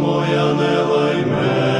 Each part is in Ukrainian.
моя не лай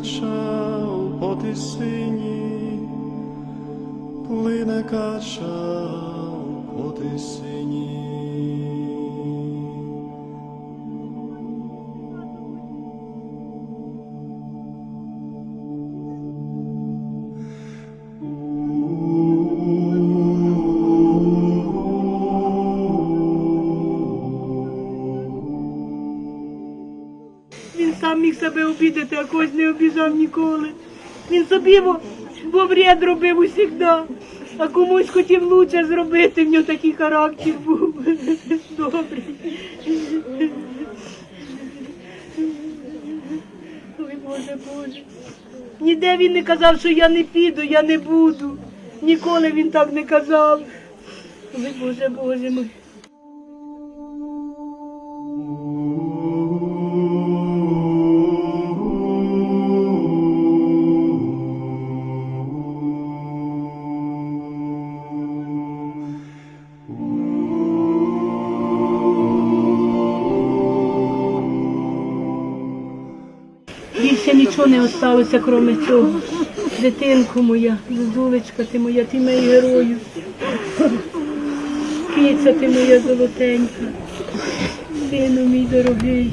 Кача по тисині, плине кача по тисині. Обідати, а когось не обіжав ніколи. Він собі во вред робив усігда, а комусь хотів лучше зробити, в нього такий характер був. Добрий. Ой, Боже, Боже. Ніде він не казав, що я не піду, я не буду. Ніколи він так не казав. Ой, Боже, Боже мой. Осталося, крім цього. Дитинку моя, Зузулечка ти моя, ти мій герою. Киця ти моя золотенька. Сину мій дорогий.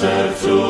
sercu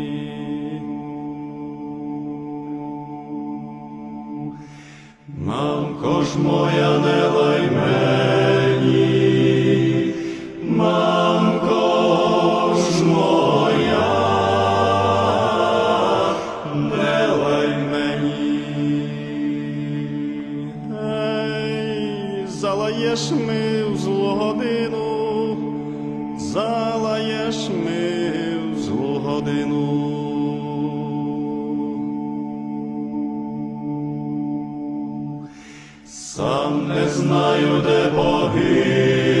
знаю, де боги.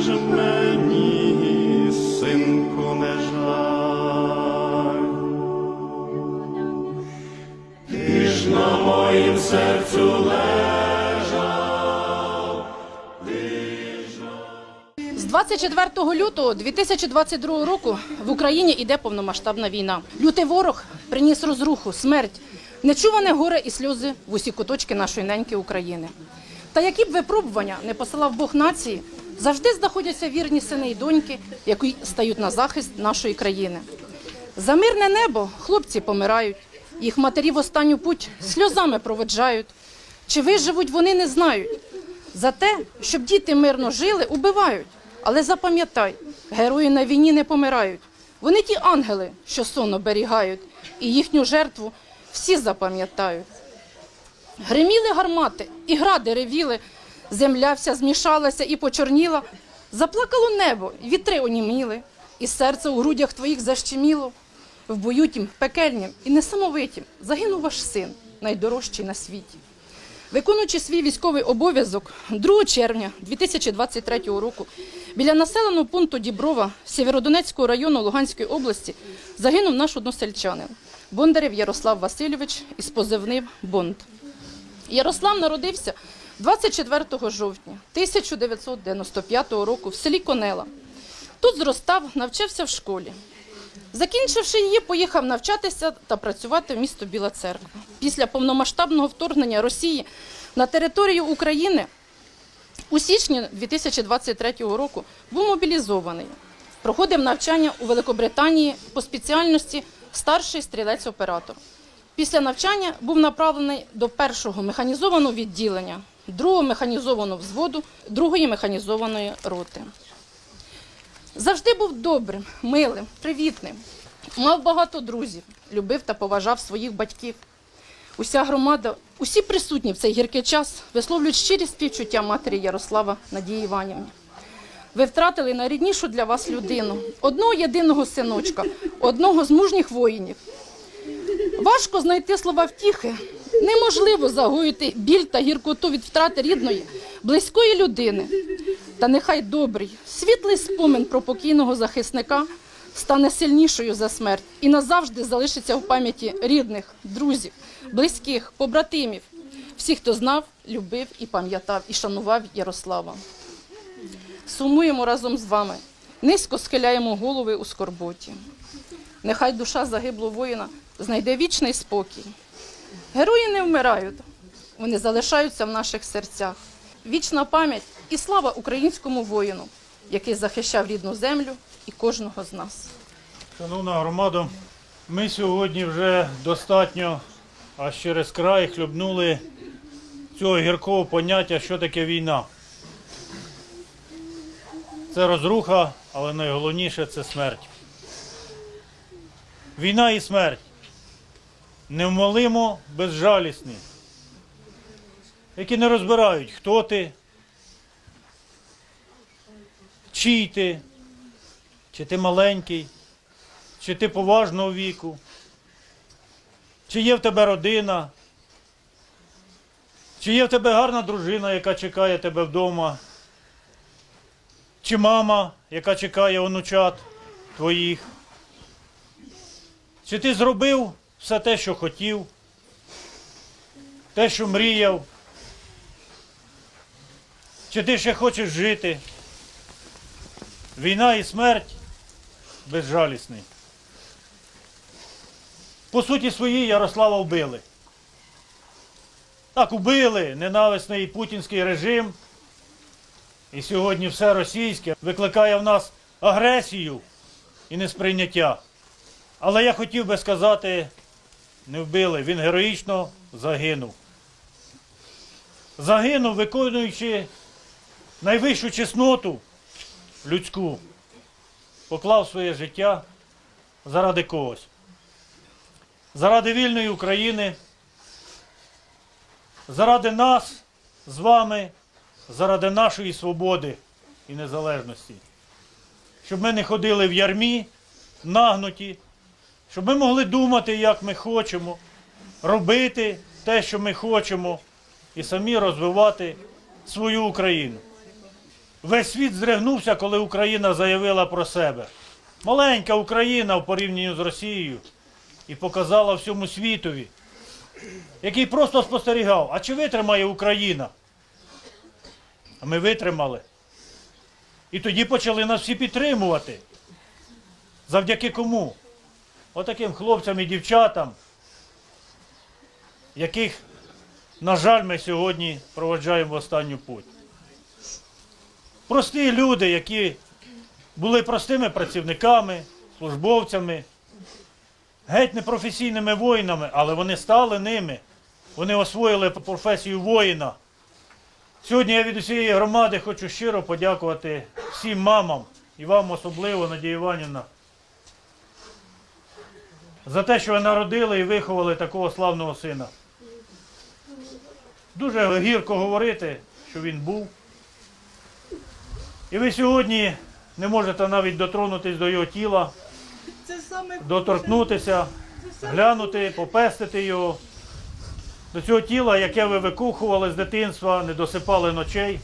ж мені, синку, не жаль, ти ж на моїм серцю лежав, з 24 лютого 2022 року в Україні йде повномасштабна війна. Лютий ворог приніс розруху, смерть, нечуване горе і сльози в усі куточки нашої неньки України. Та які б випробування не посилав Бог нації, завжди знаходяться вірні сини і доньки, які стають на захист нашої країни. За мирне небо хлопці помирають, їх матері в останню путь сльозами проведжають. Чи виживуть вони не знають. За те, щоб діти мирно жили, убивають. Але запам'ятай, герої на війні не помирають. Вони ті ангели, що сон оберігають, і їхню жертву всі запам'ятають. Гриміли гармати, і гради ревіли, земля вся змішалася і почорніла. Заплакало небо, вітри оніміли, і серце у грудях твоїх защеміло. В бою тім пекельнім і несамовитім загинув ваш син, найдорожчий на світі. Виконуючи свій військовий обов'язок 2 червня 2023 року біля населеного пункту Діброва Сєвєродонецького району Луганської області загинув наш односельчанин Бондарєв Ярослав Васильович із позивним Бонд. Ярослав народився 24 жовтня 1995 року в селі Конела. Тут зростав, навчався в школі. Закінчивши її, поїхав навчатися та працювати в місто Біла Церква. Після повномасштабного вторгнення Росії на територію України у січні 2023 року був мобілізований. Проходив навчання у Великобританії по спеціальності старший стрілець-оператор. Після навчання був направлений до першого механізованого відділення, другого механізованого взводу, другої механізованої роти. Завжди був добрим, милим, привітним. Мав багато друзів, любив та поважав своїх батьків. Уся громада, усі присутні в цей гіркий час висловлюють щирі співчуття матері Ярослава Надії Іванівні. Ви втратили найріднішу для вас людину, одного єдиного синочка, одного з мужніх воїнів. Важко знайти слова втіхи. Неможливо загоїти біль та гіркоту від втрати рідної, близької людини. Та нехай добрий, світлий спомин про покійного захисника стане сильнішою за смерть і назавжди залишиться в пам'яті рідних, друзів, близьких, побратимів, всіх, хто знав, любив і пам'ятав, і шанував Ярослава. Сумуємо разом з вами, низько схиляємо голови у скорботі. Нехай душа загиблого воїна знайде вічний спокій. Герої не вмирають, вони залишаються в наших серцях. Вічна пам'ять і слава українському воїну, який захищав рідну землю і кожного з нас. Шановна громада, ми сьогодні вже достатньо аж через край хлюбнули цього гіркого поняття, що таке війна. Це розруха, але найголовніше це смерть. Війна і смерть. Невмолимо безжалісні, які не розбирають, хто ти, чий ти, чи ти маленький, чи ти поважного віку, чи є в тебе родина, чи є в тебе гарна дружина, яка чекає тебе вдома, чи мама, яка чекає онучат твоїх. Чи ти зробив все те, що хотів, те, що мріяв? Чи ти ще хочеш жити? Війна і смерть безжалісний. По суті своїй Ярослава вбили. Так, убили ненависний путінський режим. І сьогодні все російське викликає в нас агресію і несприйняття. Але я хотів би сказати, не вбили, він героїчно загинув. Загинув, виконуючи найвищу чесноту людську, поклав своє життя заради когось. Заради вільної України, заради нас з вами, заради нашої свободи і незалежності. Щоб ми не ходили в ярмі, нагнуті, щоб ми могли думати, як ми хочемо, робити те, що ми хочемо, і самі розвивати свою Україну. Весь світ здригнувся, коли Україна заявила про себе. Маленька Україна в порівнянні з Росією і показала всьому світові, який просто спостерігав, а чи витримає Україна? А ми витримали. І тоді почали нас всі підтримувати. Завдяки кому? Отаким хлопцям і дівчатам, яких, на жаль, ми сьогодні проводжаємо в останню путь. Прості люди, які були простими працівниками, службовцями, геть непрофесійними воїнами, але вони стали ними. Вони освоїли професію воїна. Сьогодні я від усієї громади хочу щиро подякувати всім мамам і вам особливо, Надія Іванівна, за те, що ви народили і виховали такого славного сина. Дуже гірко говорити, що він був. І ви сьогодні не можете навіть дотронутись до його тіла, доторкнутися, глянути, попестити його. До цього тіла, яке ви викухували з дитинства, не досипали ночей.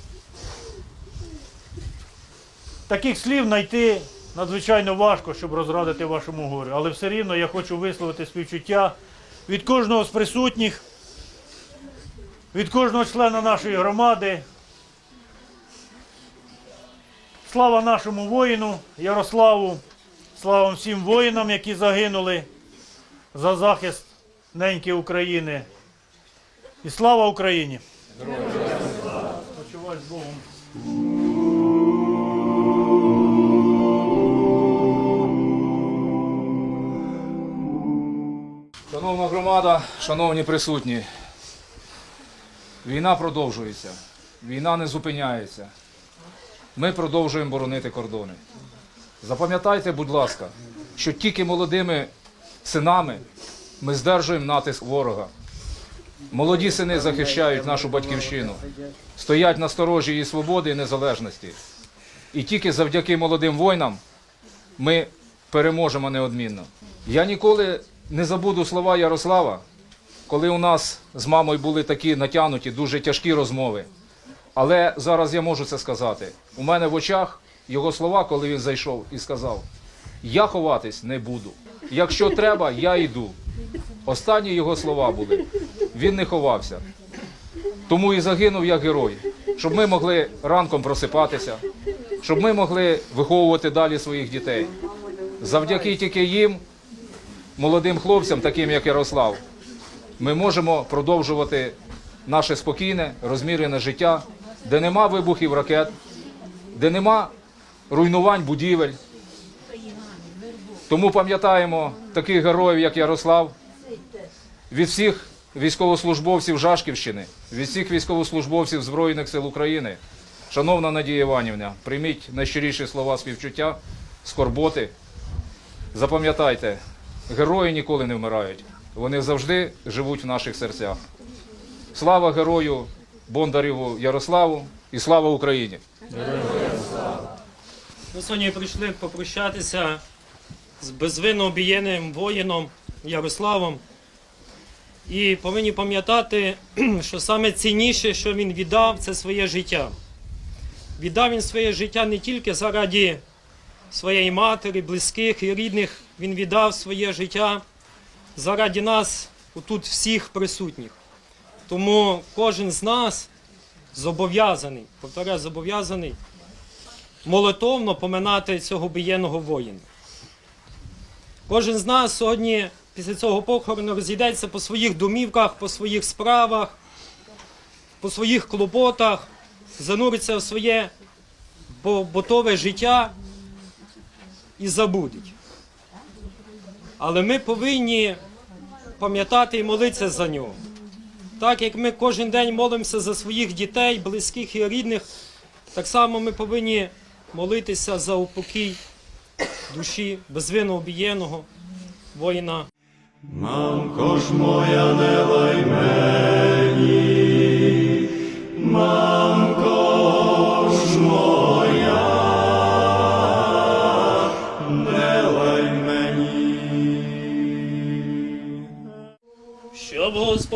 Таких слів знайти надзвичайно важко, щоб розрадити вашому горю. Але все рівно я хочу висловити співчуття від кожного з присутніх, від кожного члена нашої громади. Слава нашому воїну Ярославу, слава всім воїнам, які загинули за захист неньки України. І слава Україні! Почувай з Богом. Шановна громада, шановні присутні, війна продовжується, війна не зупиняється. Ми продовжуємо боронити кордони. Запам'ятайте, будь ласка, що тільки молодими синами ми здержуємо натиск ворога. Молоді сини захищають нашу батьківщину, стоять на сторожі її свободи і незалежності. І тільки завдяки молодим воїнам ми переможемо неодмінно. Я ніколи не забуду слова Ярослава, коли у нас з мамою були такі натягнуті, дуже тяжкі розмови. Але зараз я можу це сказати. У мене в очах його слова, коли він зайшов і сказав: Я ховатись не буду. Якщо треба, я йду. Останні його слова були. Він не ховався. Тому і загинув як герой, щоб ми могли ранком просипатися, щоб ми могли виховувати далі своїх дітей. Завдяки тільки їм, молодим хлопцям, таким як Ярослав, ми можемо продовжувати наше спокійне, розмірене життя, де нема вибухів ракет, де нема руйнувань будівель. Тому пам'ятаємо таких героїв, як Ярослав, від всіх військовослужбовців Жашківщини, від всіх військовослужбовців Збройних сил України. Шановна Надія Іванівна, прийміть найщиріші слова співчуття, скорботи. Запам'ятайте, герої ніколи не вмирають. Вони завжди живуть в наших серцях. Слава герою Бондарєву Ярославу і слава Україні! Ми сьогодні прийшли попрощатися з безвинно обієнним воїном Ярославом. І повинні пам'ятати, що саме цінніше, що він віддав, це своє життя. Віддав він своє життя не тільки заради своєї матері, близьких і рідних, він віддав своє життя заради нас, тут всіх присутніх. Тому кожен з нас зобов'язаний, повторяю, зобов'язаний молитовно поминати цього бієнного воїна. Кожен з нас сьогодні після цього похорону розійдеться по своїх домівках, по своїх справах, по своїх клопотах, зануриться в своє бо- ботове життя і забудуть. Але ми повинні пам'ятати і молитися за нього. Так як ми кожен день молимося за своїх дітей, близьких і рідних, так само ми повинні молитися за упокій душі безвинно обієного воїна Мамко ж моя, не лай мені, мамко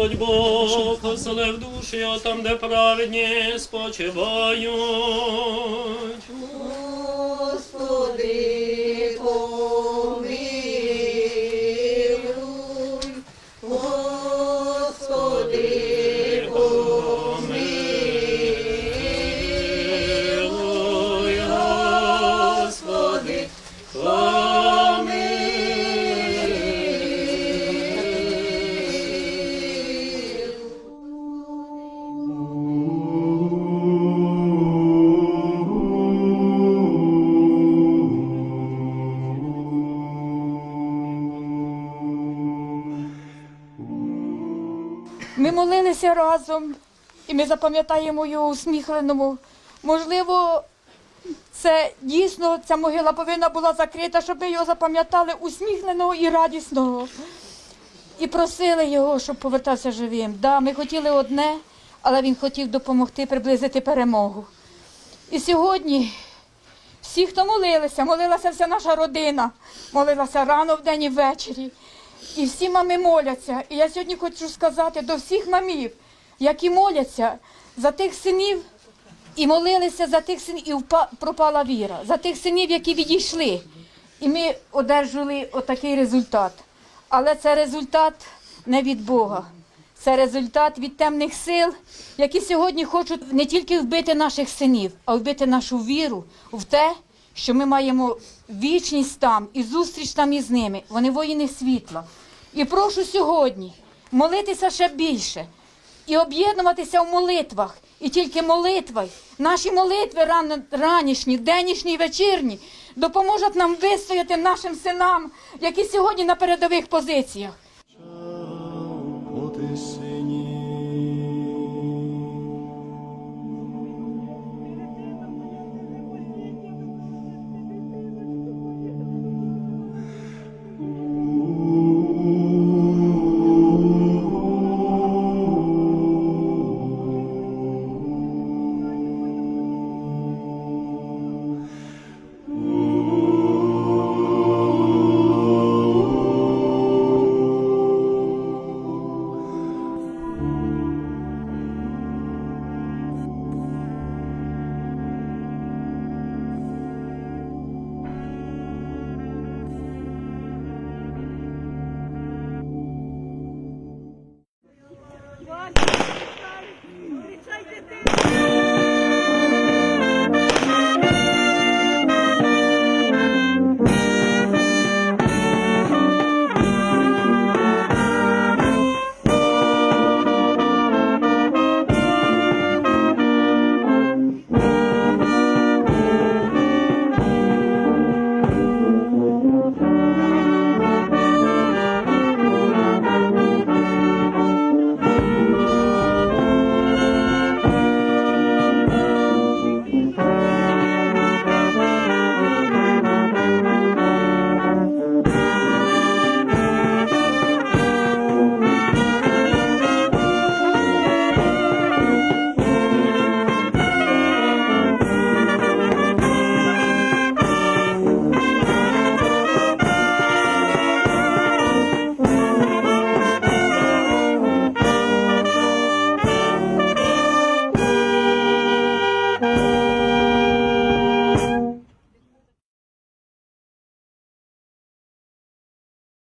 Господь Бог оселив душі, а там, де праведні спочивають. Господи, разом, і ми запам'ятаємо його усміхленому. Можливо, це дійсно ця могила повинна була закрита, щоб ми його запам'ятали усміхненого і радісного. І просили його, щоб повертався живим. Да, ми хотіли одне, але він хотів допомогти приблизити перемогу. І сьогодні всі, хто молилися, молилася вся наша родина, молилася рано вдень і ввечері. І всі мами моляться. І я сьогодні хочу сказати до всіх мамів, які моляться за тих синів і молилися за тих синів, і впа- пропала віра, за тих синів, які відійшли. І ми одержали отакий результат. Але це результат не від Бога. Це результат від темних сил, які сьогодні хочуть не тільки вбити наших синів, а вбити нашу віру в те, що ми маємо вічність там і зустріч там із ними. Вони воїни світла. І прошу сьогодні молитися ще більше і об'єднуватися в молитвах. І тільки молитва, наші молитви ран- ранішні, деннішні і вечірні допоможуть нам вистояти нашим синам, які сьогодні на передових позиціях.